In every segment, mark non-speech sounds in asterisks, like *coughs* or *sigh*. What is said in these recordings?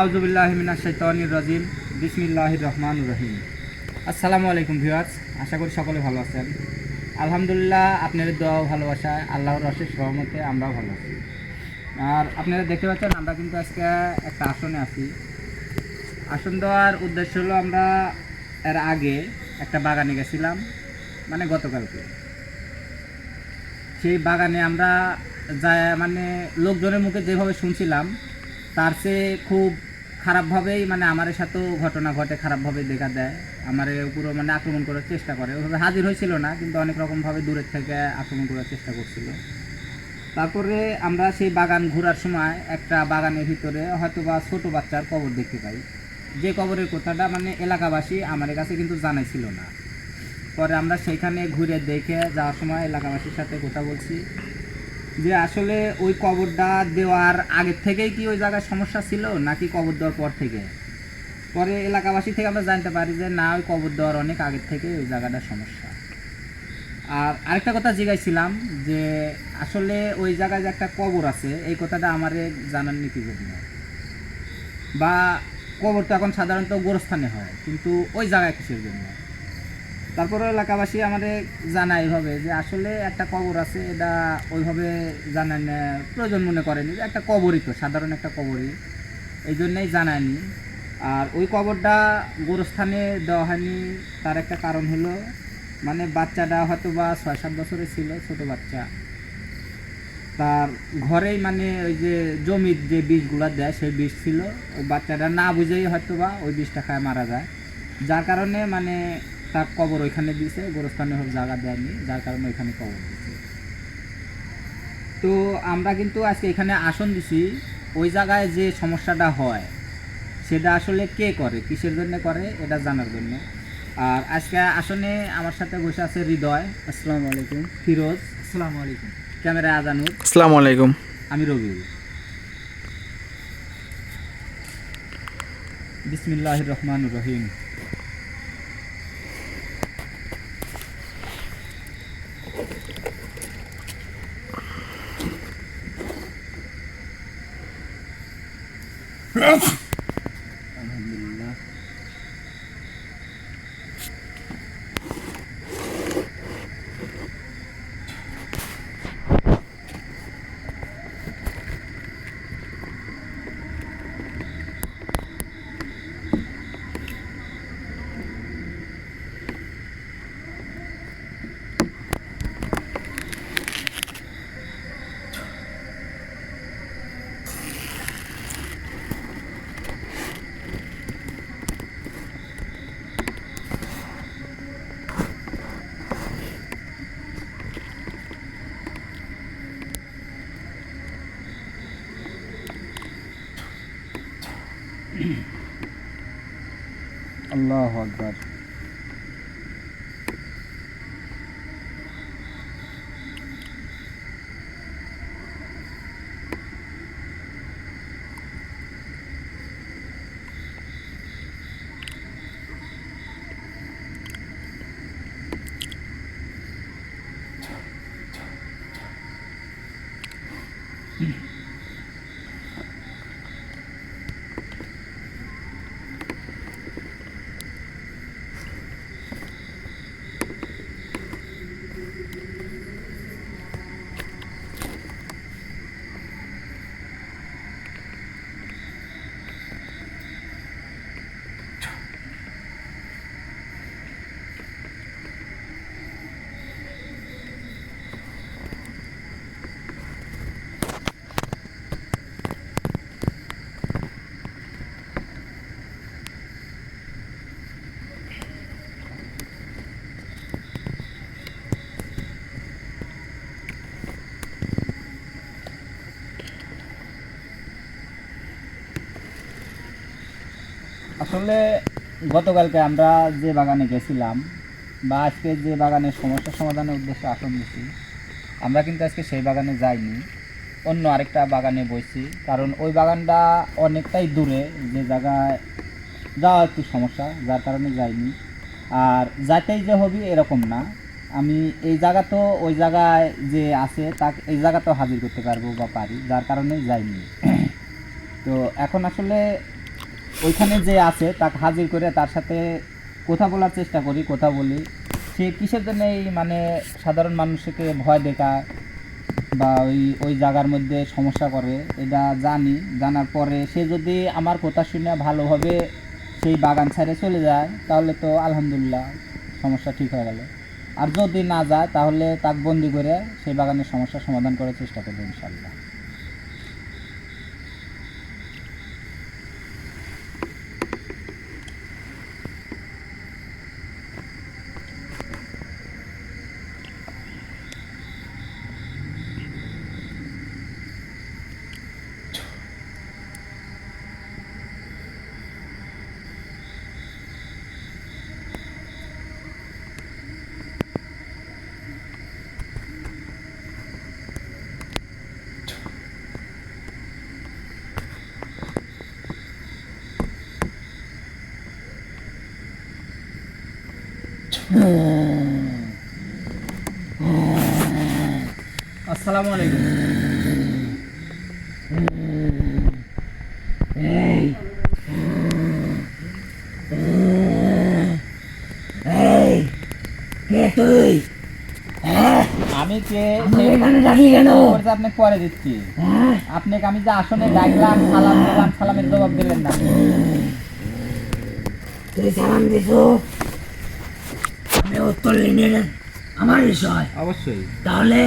আউজুবিল্লাহমিনা শৈতানির রাজিম। বিসমিল্লাহির রহমান রহিম। আসসালামু আলাইকুম ভিউয়ার্স, আশা করি সকলে ভালো আছেন। আলহামদুলিল্লাহ, আপনাদের দোয়া ও ভালোবাসায় আল্লাহর অশেষ সহমতে আমরাও ভালো আছি। আর আপনারা দেখতে পাচ্ছেন, আমরা কিন্তু আজকে একটা আসনে আছি। আসন দেওয়ার উদ্দেশ্য হলো আমরা এর আগে একটা বাগানে গেছিলাম মানে গতকালকে। সেই বাগানে আমরা যা মানে লোকজনের মুখে যেভাবে শুনছিলাম তার চেয়ে খুব খারাপভাবেই মানে আমার সাথেও ঘটনা ঘটে খারাপভাবে দেখা দেয়। আমার পুরো মানে আক্রমণ করার চেষ্টা করে। ওইভাবে হাজির হয়েছিল না, কিন্তু অনেক রকমভাবে দূরের থেকে আক্রমণ করার চেষ্টা করছিল। তারপরে আমরা সেই বাগান ঘোরার সময় একটা বাগানের ভিতরে হয়তো বা ছোটো বাচ্চার কবর দেখতে পাই। যে কবরের কথাটা মানে এলাকাবাসী আমার কাছে কিন্তু জানাইছিল না। পরে আমরা সেইখানে ঘুরে দেখে যাওয়ার সময় এলাকাবাসীর সাথে কথা বলছি। যে আসলে ওই কবরটা দেওয়ার আগের থেকেই কি ওই জায়গায় সমস্যা ছিল, নাকি কবর দেওয়ার পর থেকে? পরে এলাকাবাসী থেকে আমরা জানতে পারি যে না, ওই কবর দেওয়ার অনেক আগের থেকে ওই জায়গাটার সমস্যা। আর আরেকটা কথা জিজ্ঞাসিলাম যে আসলে ওই জায়গায় যে একটা কবর আছে, এই কথাটা আমারে জানার নীতি জন্য বা কবর তো এখন সাধারণত গোরস্থানে হয়, কিন্তু ওই জায়গায় কিসের জন্য? তারপরে এলাকাবাসী আমাদের জানায় এইভাবে যে আসলে একটা কবর আছে, এটা ওইভাবে জানান প্রয়োজন মনে করেনি যে একটা কবরই তো, সাধারণ একটা কবরই। এই জন্যই জানায়নি। আর ওই কবরটা গোরস্থানে দেওয়া হয়নি, তার একটা কারণ হলো মানে বাচ্চাটা হয়তো বা ছয় সাত বছরের ছিল, ছোট বাচ্চা। তার ঘরেই মানে ওই যে জমির যে বিষগুলো দেয়, সেই বিষ ছিল। ওই বাচ্চাটা না বুঝেই হয়তো বা ওই বিষটা খায় মারা যায়। যার কারণে মানে তার কবর ওইখানে দিয়েছে গোরস্থানে হোক জায়গা দেয়নি যার কারণে ওইখানে কবর দিয়েছে। তো আমরা কিন্তু আজকে এখানে আসন দিছি ওই জায়গায় যে সমস্যাটা হয় সেটা আসলে কে করে কিসের জন্য করে এটা জানার জন্য। আর আজকে আসনে আমার সাথে বসে আছে হৃদয় আসসালামু আলাইকুম। ফিরোজ আসসালামু আলাইকুম। ক্যামেরা আজানুর। আসসালামু আলাইকুম। আমি রবিউল। বিসমিল্লাহ রহমান রহিম আলহামদুলিল্লাহ আল্লাহ আকবার। আসলে গতকালকে আমরা যে বাগানে গেছিলাম বা আজকে যে বাগানের সমস্যা সমাধানের উদ্দেশ্যে আসন দিছি আমরা কিন্তু আজকে সেই বাগানে যাইনি। অন্য আরেকটা বাগানে বইছি, কারণ ওই বাগানটা অনেকটাই দূরে, যে জায়গায় যাওয়া একটু সমস্যা, যার কারণে যাইনি। আর যাইতেই যে হবি এরকম না। আমি এই জায়গা তো, ওই জায়গায় যে আছে, তাকে, এই জায়গাতেও হাজির করতে পারব বা পারি, যার কারণে যাইনি। তো এখন আসলে ওইখানে যে আছে, তাকে হাজির করে তার সাথে কথা বলার চেষ্টা করি, কথা বলি। সে কিসের জন্য এই মানে সাধারণ মানুষকে ভয় দেখায় বা ওই ওই জায়গার মধ্যে সমস্যা করে, এটা জানি। জানার পরে সে যদি আমার কথা শুনে ভালোভাবে সেই বাগান ছেড়ে চলে যায়, তাহলে তো আলহামদুলিল্লাহ সমস্যা ঠিক হয়ে গেল। আর যদি না যায়, তাহলে তাক বন্দি করে সেই বাগানের সমস্যা সমাধান করার চেষ্টা করব ইনশাল্লাহ আসসালামু আলাইকুম। তুই আমি কে ডাকলি কেন? আপনাকে পরে দিচ্ছি। হ্যাঁ? আপনাকে আমি যে আসনে ডাকলাম সালাম দিলাম সালামের জবাব দিলেন না। তুই সালাম দিছো? উত্তর নিয়ে আমার বিষয় অবশ্যই। তাহলে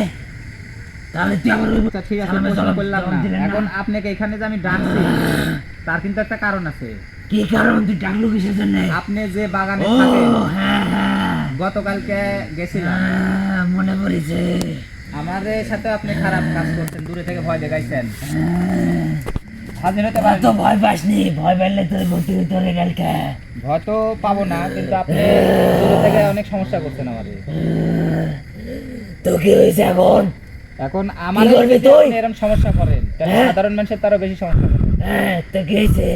তাহলে তুই আমার আচ্ছা ঠিক আছে করলাম না। এখন আপনাকে এখানে যে আমি ডাকছি তার কিন্তু একটা কারণ আছে। কি কারণ? তুই ডাকলু কিসের জন্য? আপনি যে বাগানে থাকেন হ্যাঁ হ্যাঁ। গতকালকে গেছিলাম। হ্যাঁ, মনে পড়েছে। আমাদের সাথে আপনি খারাপ কাজ করছেন দূরে থেকে ভয় দেখাইছেন। হাজির হতে পারেন তো ভয় পাসনি ভয় পেলে তোর ভর্তি ভিতরে গেলকে ভয় তো পাবো না কিন্তু আপনি দূরে থেকে অনেক সমস্যা করছেন আমাদের। তো কি হয়েছে এখন। এখন আমার করবি তুই? এরকম সমস্যা করেন তাহলে হ্যাঁ? সাধারণ মানুষের তারও বেশি সমস্যা করে হ্যাঁ তো কি হয়েছে।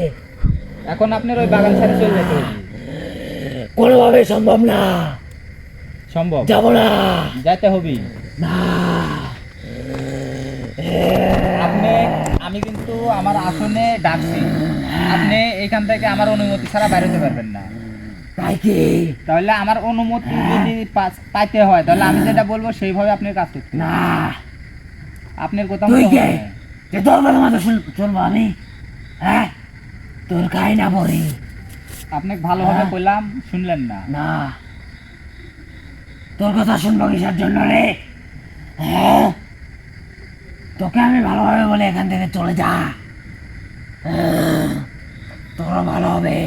এখন আপনার ওই বাগান ছেড়ে চলে যেতে হবে। কোনোভাবে সম্ভব না। সম্ভব? যাব না। যাইতে হবে না। আমার আসনে ডাকছি। আপনি এখান থেকে আমার অনুমতি ছাড়া বাইরে হতে পারবেন না। তাহলে আমার অনুমতি যদি পাইতে হয় তাহলে আমি যেটা বলব সেইভাবে আপনার কাজ করতে না। আপনার কথা যে তোর কথা মতো শুন- শুনব আমি? হ্যাঁ? তোর খাই না পড়ি। আপনাকে ভালোভাবে হ্যাঁ। বললাম শুনলেন না। না। তোর কথা শুনব কিসের জন্য রে? হ্যাঁ? তোকে আমি ভালোভাবে বলে এখান থেকে চলে যা। তোরও ভালো হবে।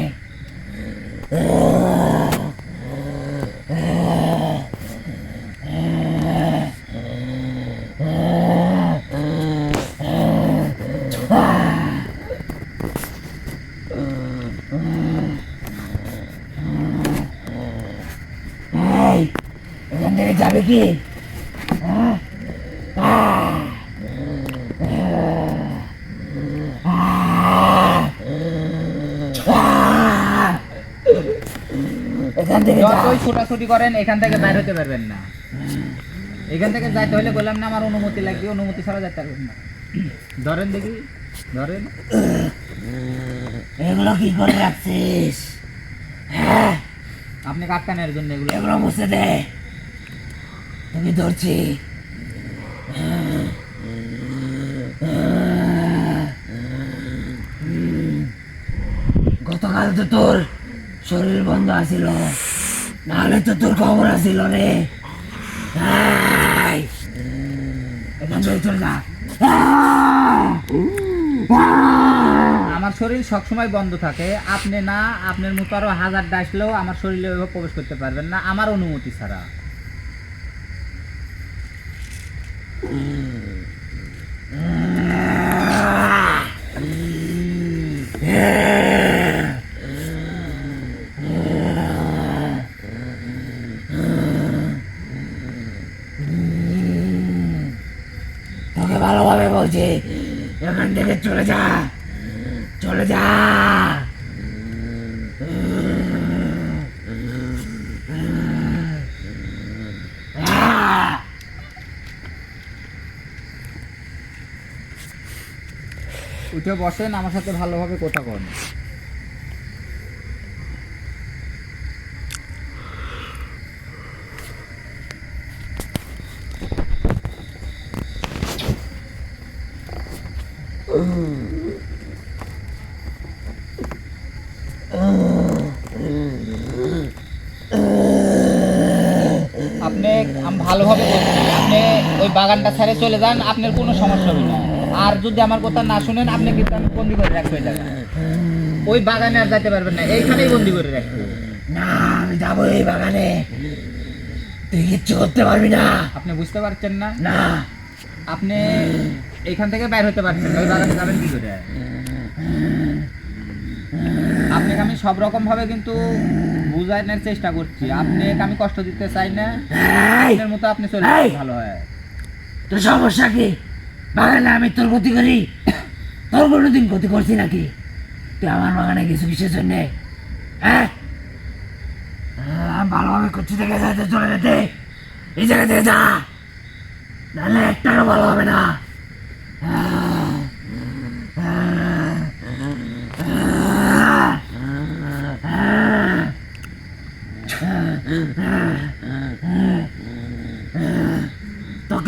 এই এখান থেকে যাবে কি? এখান থেকে যা। যতই ছোটাছুটি করেন এখান থেকে বাইরে হতে পারবেন না। এখান থেকে যাইতে হলে বললাম না আমার অনুমতি লাগবে অনুমতি ছাড়া যাইতে পারবেন না। ধরেন দেখি ধরেন। এগুলো কি করে রাখছিস? হ্যাঁ? আপনি কাটকানের জন্য এগুলো। এগুলো মুছে দে। আমি ধরছি। গতকাল তো তোর শরীর বন্ধ আছিল। নাহলে তো তোর খবর আছিল রে! আমার শরীর সবসময় বন্ধ থাকে। আপনি না, আপনার মতো আরও হাজার ডাইসলেও আমার শরীরে ওইভাবে প্রবেশ করতে পারবেন না। আমার অনুমতি ছাড়া তোকে ভালোভাবে বলছি এখান থেকে চলে যা। চলে যা। উঠে বসেন আমার সাথে ভালোভাবে কথা কন আপনি আমি ভালোভাবে বলছি আপনি ওই বাগানটা ছেড়ে চলে যান আপনার কোনো সমস্যা হবে না। আর যদি আমার কথা না শুনেন আপনি কিন্তু আমি বন্দি করে রাখব ওই বাগানে আর যেতে পারবেন না এইখানেই বন্দি করে রাখব না আমি যাব এই বাগানে। তুই কিচ্ছু করতে পারবি না। আপনি বুঝতে পারছেন না? না। আপনি এখান থেকে বাইর হতে পারছেন না, ওই বাগানে যাবেন কি করে? আপনাকে আমি সব রকম ভাবে কিন্তু বুঝানোর চেষ্টা করছি। আপনাকে আমি কষ্ট দিতে চাই না? আপনার মতো আপনি চলে ভালো হয়। তোর সমস্যা কি? বাগানে আমি তোর ক্ষতি করি? তোর কোনো দিন ক্ষতি করছি নাকি? তুই আমার বাগানে কিছু কিসের জন্যে? হ্যাঁ? হ্যাঁ, ভালোভাবে করছি থেকে যাতে চলে যেতে। এই জায়গা থেকে যা। নাহলে একটা ভালো হবে না। তো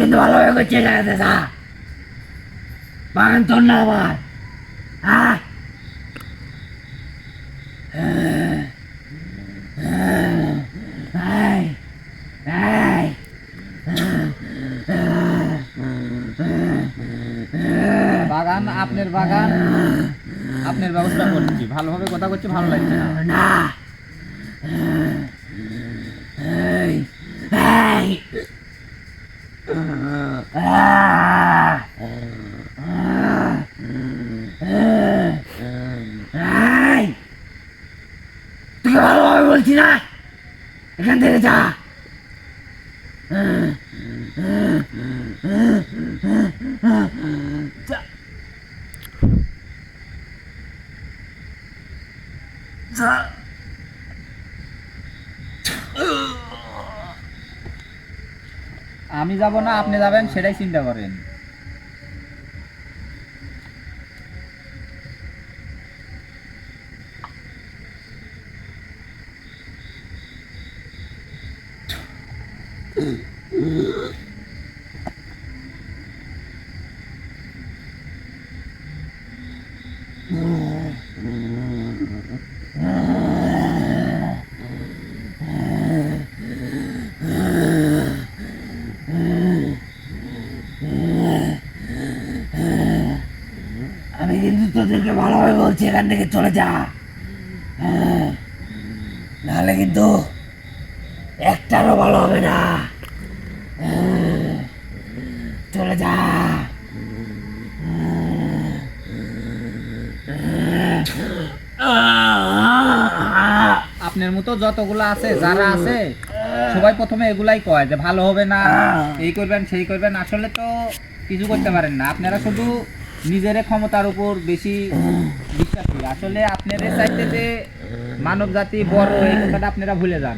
কিন্তু ভালোভাবে করছে জায়গাতে যা। বাগান তোর না আমার হ্যাঁ বাগান আপনার বাগান। আপনার ব্যবস্থা করছি। ভালোভাবে কথা করছি ভালো লাগছে না না এই, এই। আহ! এই! তোকে ভালোভাবে বলছি না আমি যাব না আপনি যাবেন সেটাই চিন্তা করেন আমি কিন্তু তোদেরকে ভালোভাবে বলছি এখান থেকে চলে যা। হ্যাঁ। নাহলে কিন্তু একটারও ভালো হবে না। হ্যাঁ। চলে যা। আপনার মতো যতগুলো আছে যারা আছে সবাই প্রথমে এগুলাই কয় যে ভালো হবে না এই করবেন সেই করবেন। আসলে তো কিছু করতে পারেন না। আপনারা শুধু নিজের ক্ষমতার উপর বেশি বিশ্বাস করি আসলে আপনাদের চাইতে যে মানব জাতি বড় এই কথাটা আপনারা ভুলে যান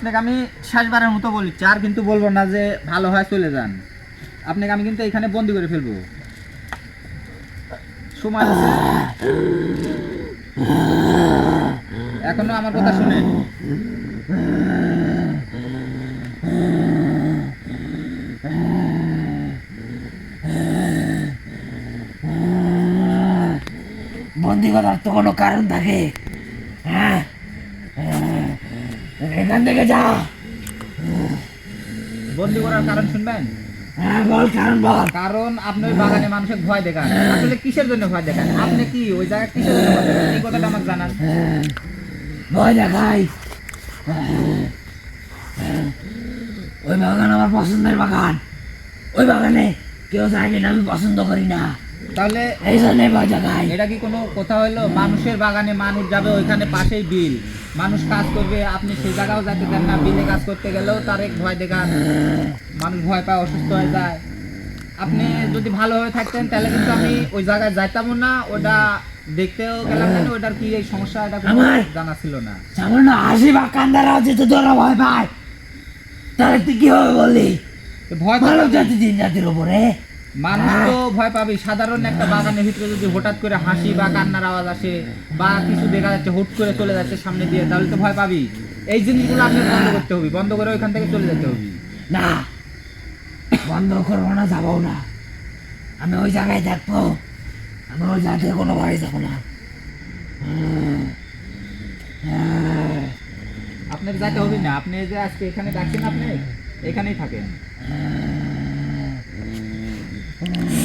আপনাকে আমি শেষবারের মতো বলছি আর কিন্তু বলব না যে ভালো হয় চলে যান। আপনাকে আমি কিন্তু এখানে বন্দি করে ফেলব। সময় এখনও আমার কথা শুনে। বন্দি করার তো কোনো কারণ থাকে হ্যাঁ হ্যাঁ। এখান থেকে যা। বন্দি করার কারণ শুনবেন? হ্যাঁ বল কারণ বল। কারণ আপনি ওই বাগানে মানুষের ভয় দেখান। আসলে কিসের জন্য ভয় দেখান? আপনি কি ওই জায়গায় কিসের জন্য ভয় দেখান? এই কথাটা আমাকে জানান। হ্যাঁ, ভয় দেখাই। ওই বাগান আমার পছন্দের বাগান। ওই বাগানে কেউ যায় কিনা আমি পছন্দ করি না। তাহলে এই জন্যে ভয় দেখাই। এটা কি কোনো কথা হলো? মানুষের বাগানে মানুষ যাবে ওইখানে পাশেই বিল। মানুষ কাজ করবে আপনি সেই জায়গাও যাতে দেন না বিলে কাজ করতে গেলেও তার এক ভয় দেখান মানুষ ভয় পায় অসুস্থ হয়ে যায়। আপনি যদি ভালোভাবে থাকতেন তাহলে কিন্তু আমি ওই জায়গায় যাইতামও না ওটা দেখতেও গেলাম না ওটার কি এই সমস্যা এটা জানা ছিল না। সামান্য হাসি বা কান্দারা যেতে তোরা ভয় পায় তাহলে তুই কীভাবে বললি? তো ভয় পাবেই। জাতি দিন জাতির উপরে। মানুষ তো ভয় পাবে। সাধারণ একটা বাগানের ভিতরে যদি হঠাৎ করে হাসি বা কান্নার আওয়াজ আসে বা কিছু দেখা যাচ্ছে হুট করে চলে যাচ্ছে সামনে দিয়ে তাহলে তো ভয় পাবি এই জিনিসগুলো আপনি বন্ধ করতে হবে। বন্ধ করে ওইখান থেকে চলে যেতে হবে। না। বন্ধ করব না যাব না। আমি ওই জায়গায় থাকব। আমি ওই জায়গায় কোনো ভয় যাব না। আপনাকে যাইতে হবে না। আপনি যে আজকে এখানে ডাকছেন আপনি এখানেই থাকেন। Mm-hmm.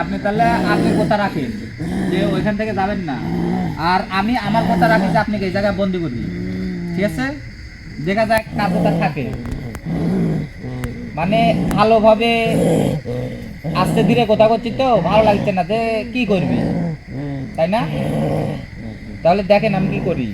আপনি তাহলে আপনি কথা রাখেন, যে ওইখান থেকে যাবেন না। আর আমি আমার কথা রাখি যে আপনি এই জায়গায় বন্দি করি। ঠিক আছে? দেখা যায় কাজটা থাকে। মানে ভালোভাবে আস্তে ধীরে কথা করছি তো, ভালো লাগছে না যে কি করবি। তাই না? তাহলে দেখেন আমি কি করি।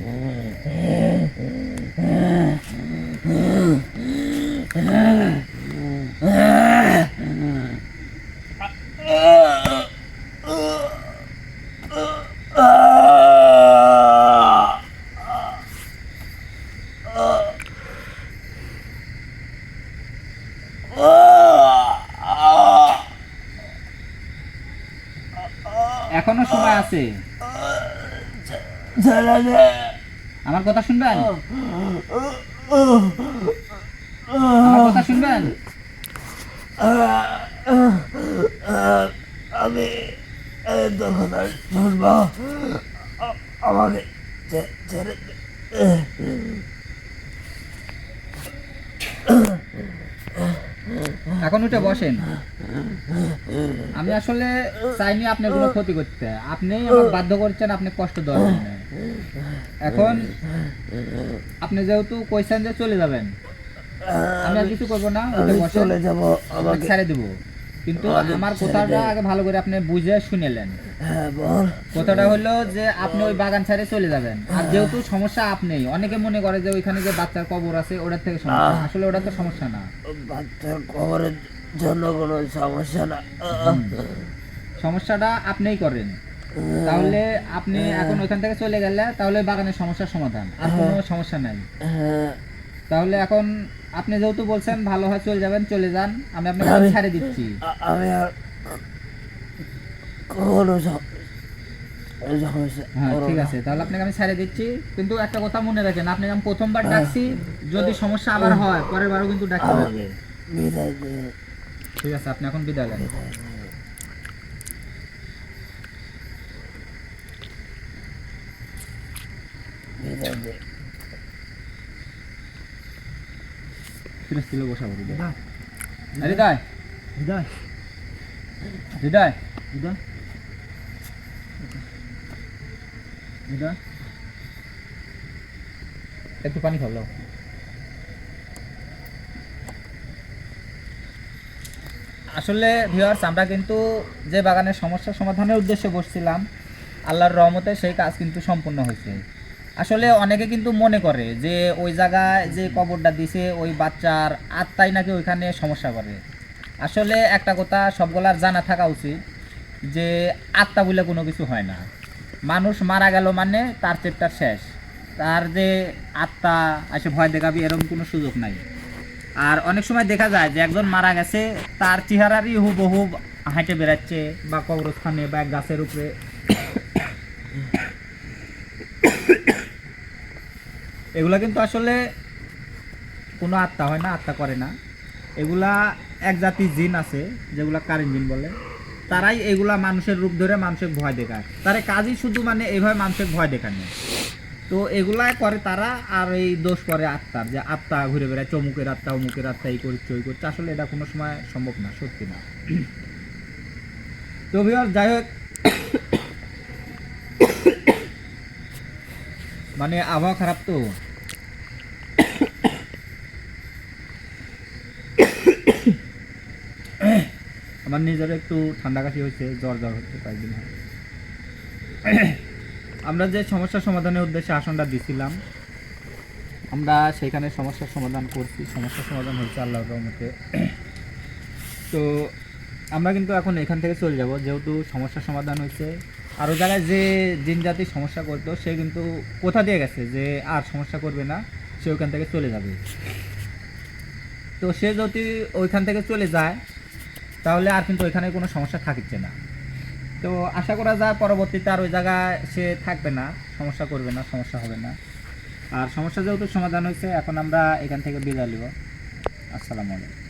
এখনও সময় আছে ছেড়ে দে আমার কথা শুনবেন? আমার কথা শুনবেন? আমি এই তোর কথা শুনব আমাকে ছেড়ে এখন উঠে বসেন। আমি আসলে চাইনি আপনার কোনো ক্ষতি করতে। আপনি বাধ্য করছেন আপনি কষ্ট দেওয়ার জন্য। এখন আপনি যেহেতু কইছেন যে চলে যাবেন আমি আর কিছু করব না চলে যাব আমাকে। ছেড়ে দেবো। কিন্তু আমার কথাটা আগে ভালো করে আপনি বুঝে শুনেলেন হ্যাঁ কথাটা হলো যে আপনি ওই বাগান ছেড়ে চলে যাবেন। আর যেহেতু সমস্যা আপনি অনেকে মনে করে যে ওইখানে যে বাচ্চার কবর আছে ওটার থেকে সমস্যা আসলে ওটা তো সমস্যা না। বাচ্চার কবরের জন্য কোনো সমস্যা না। সমস্যাটা আপনিই করেন। তাহলে আপনি এখন ওইখান থেকে চলে গেলে তাহলে বাগানের সমস্যার সমাধান। আর কোনো সমস্যা নাই। হ্যাঁ। তাহলে এখন আপনি যেহেতু বলছেন ভালো হয় চলে যাবেন চলে যান। আমি আপনাকে ছেড়ে দিচ্ছি। আমি আর কোনো হ্যাঁ ঠিক আছে। তাহলে আপনাকে আমি ছেড়ে দিচ্ছি। কিন্তু একটা কথা মনে রাখেন আপনি আমি প্রথমবার হ্যাঁ। ডাকছি যদি সমস্যা আবার হয়। পরের বারও কিন্তু ডাকতে ঠিক আছে আপনি এখন বিদায় নেন বিদায় দে একটু পানি খাবলো আসলে ভিউয়ার্স আমরা কিন্তু যে বাগানের সমস্যা সমাধানের উদ্দেশ্যে বসছিলাম, আল্লাহর রহমতে সেই কাজ কিন্তু সম্পূর্ণ হয়েছে। আসলে অনেকে কিন্তু মনে করে যে ওই জায়গায় যে কবরটা দিছে ওই বাচ্চার আত্মাই নাকি ওইখানে সমস্যা করে। আসলে একটা কথা সবগুলার জানা থাকা উচিত যে আত্মা বলে কোনো কিছু হয় না। মানুষ মারা গেল মানে তার চেপ্টার শেষ। তার যে আত্মা এসে ভয় দেখাবি এরকম কোনো সুযোগ নাই। আর অনেক সময় দেখা যায় যে একজন মারা গেছে তার চেহারারই হুবহু হাঁটে বেড়াচ্ছে বা কবরস্থানে বা গাছের উপরে। এগুলা কিন্তু আসলে কোনো আত্মা হয় না, আত্মা করে না। এগুলা এক জাতি জিন আছে, যেগুলা কারেন জিন বলে। তারাই এগুলা মানুষের রূপ ধরে মানুষের ভয় দেখায়। তার কাজই শুধু মানে এইভাবে মানুষের ভয় দেখানো তো এগুলাই করে তারা আর এই দোষ করে আত্মার, যে আত্মা ঘুরে বেড়ায়, চমুকের আত্মা, অমুকের আত্মা, এই করছে, ওই করছে। আসলে এটা কোনো সময় সম্ভব না, সত্যি না। তো ভিউয়ার যাই হোক। *coughs* মানে আবহাওয়া খারাপ তো? আমার নিজের একটু ঠান্ডা কাশি হয়েছে, জ্বর জ্বর হচ্ছে কয়েকদিন হয় *coughs* আমরা যে সমস্যার সমাধানের উদ্দেশ্যে আসনটা দিছিলাম, আমরা সেখানে সমস্যার সমাধান করছি। সমস্যার সমাধান হয়েছে আল্লাহর রহমতে। *coughs* তো আমরা কিন্তু এখন এখান থেকে চলে যাব, যেহেতু সমস্যার সমাধান হয়েছে। আরও জায়গায় যে জিন জাতির সমস্যা করতো, সে কিন্তু কোথা দিয়ে গেছে যে আর সমস্যা করবে না, সে ওইখান থেকে চলে যাবে। তো সে যদি ওইখান থেকে চলে যায় তাহলে আর কিন্তু ওইখানে কোনো সমস্যা থাকছে না। তো আশা করা যায় পরবর্তীতে আর ওই জায়গায় সে থাকবে না, সমস্যা করবে না, সমস্যা হবে না। আর সমস্যা যেহেতু সমাধান হয়েছে, এখন আমরা এখান থেকে বিদায় নিব। আসসালামু আলাইকুম।